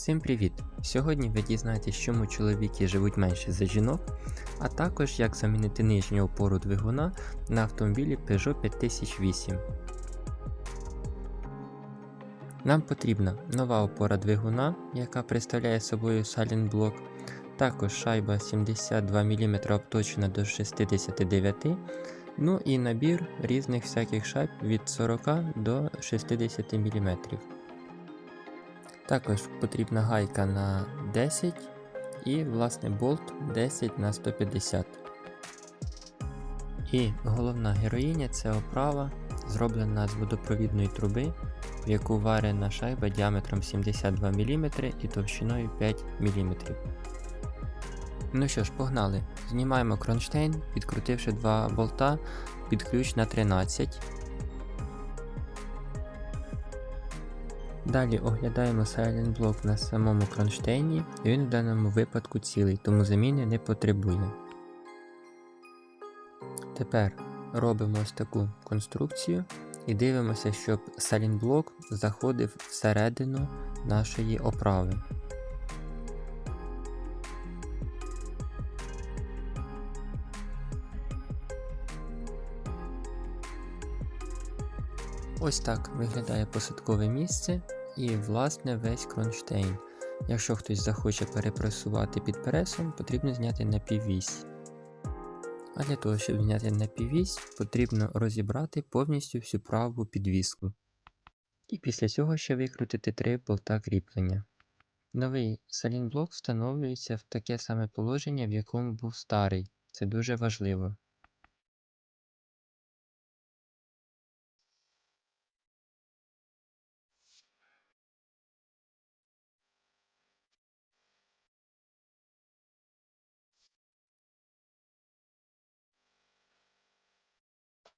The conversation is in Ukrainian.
Всім привіт! Сьогодні ви дізнаєтесь, чому чоловіки живуть менше за жінок, а також як замінити нижню опору двигуна на автомобілі Peugeot 5008. Нам потрібна нова опора двигуна, яка представляє собою Silent також шайба 72 мм обточена до 69 ну і набір різних всяких шайб від 40 до 60 мм. Також потрібна гайка на 10 і, власне, болт 10 на 150. І головна героїня це оправа, зроблена з водопровідної труби, в яку варена шайба діаметром 72 мм і товщиною 5 мм. Ну що ж, погнали. Знімаємо кронштейн, підкрутивши два болта під ключ на 13. Далі оглядаємо Silent Block на самому кронштейні, він в даному випадку цілий, тому заміни не потребує. Тепер робимо ось таку конструкцію і дивимося, щоб Silent Block заходив всередину нашої оправи. Ось так виглядає посадкове місце і, власне, весь кронштейн. Якщо хтось захоче перепресувати під пресом, потрібно зняти напіввісь. А для того, щоб зняти напіввісь, потрібно розібрати повністю всю праву підвіску. І після цього ще викрутити три болта кріплення. Новий салінблок встановлюється в таке саме положення, в якому був старий. Це дуже важливо.